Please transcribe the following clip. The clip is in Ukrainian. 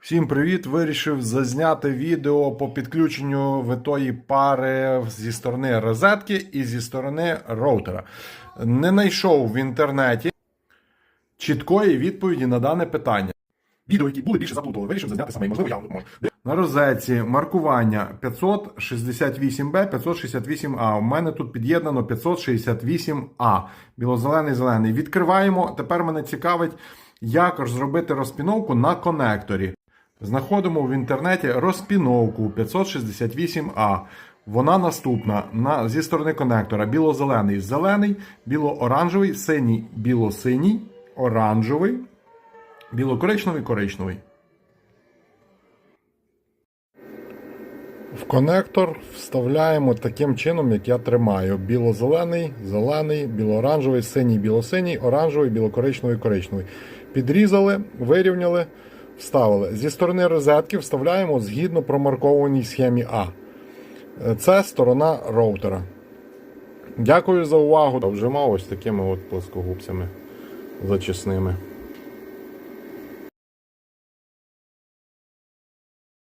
Всім привіт! Вирішив зазняти відео по підключенню витої пари зі сторони розетки і зі сторони роутера. Не знайшов в інтернеті чіткої відповіді на дане питання. Відео, які були більше заплутали, вирішив зазняти саме, можливо, я можу. На розетці маркування 568B, 568A. У мене тут під'єднано 568A. Біло-зелений. Відкриваємо. Тепер мене цікавить, як зробити розпіновку на конекторі. Знаходимо в інтернеті розпіновку 568А. Вона наступна на, зі сторони конектора: біло-зелений, зелений, біло-оранжевий, синій, біло-синій, оранжевий, біло-коричневий, коричневий. В конектор вставляємо таким чином, як я тримаю: біло-зелений, зелений, біло-оранжевий, синій, біло-синій, оранжевий, біло-коричневий, коричневий. Підрізали, вирівняли, вставили. Зі сторони розетки вставляємо згідно промаркованій схемі А. Це сторона роутера. Дякую за увагу. Вжимав ось такими от плоскогубцями зачисними.